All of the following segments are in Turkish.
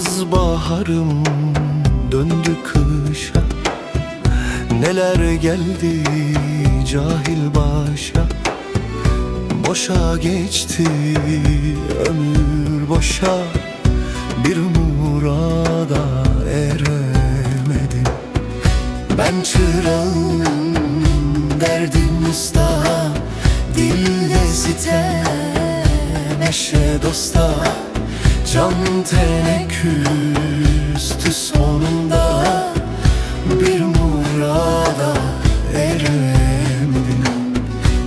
Yaz baharım döndü kışa. Neler geldi cahil başa. Boşa geçti ömür boşa. Bir murada eremedim. Ben çırağım derdim usta. Dilde sitem eşe dosta Can tene küstü sonunda Bir murada eremedim.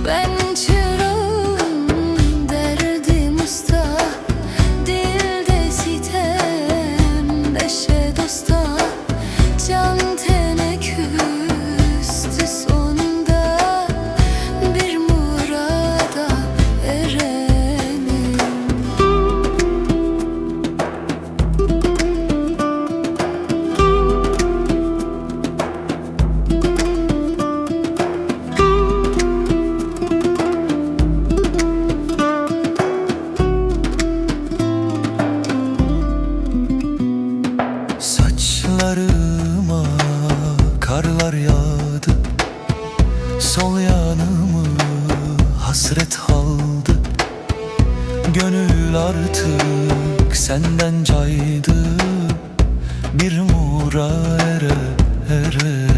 Ben çırağım derdim usta Dilde sitem dosta. Can yağdı Sol yanımı hasret aldı. Gönül artık senden caydı. Bir mura ere ere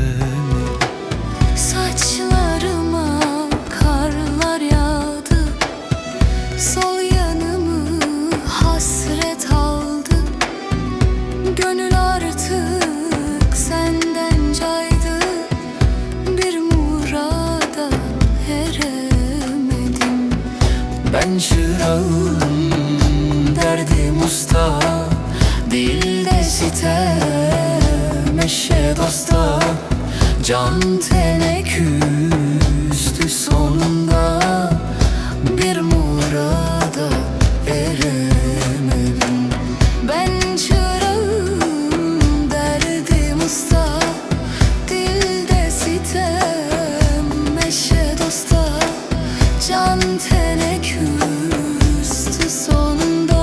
karlar yağdı. Sol yanımı hasret aldı. Gönül artık Ben çırağım derdim usta Dilde sitem eşe dosta. Can tene küstü sonunda Kokan teneke üstü sonunda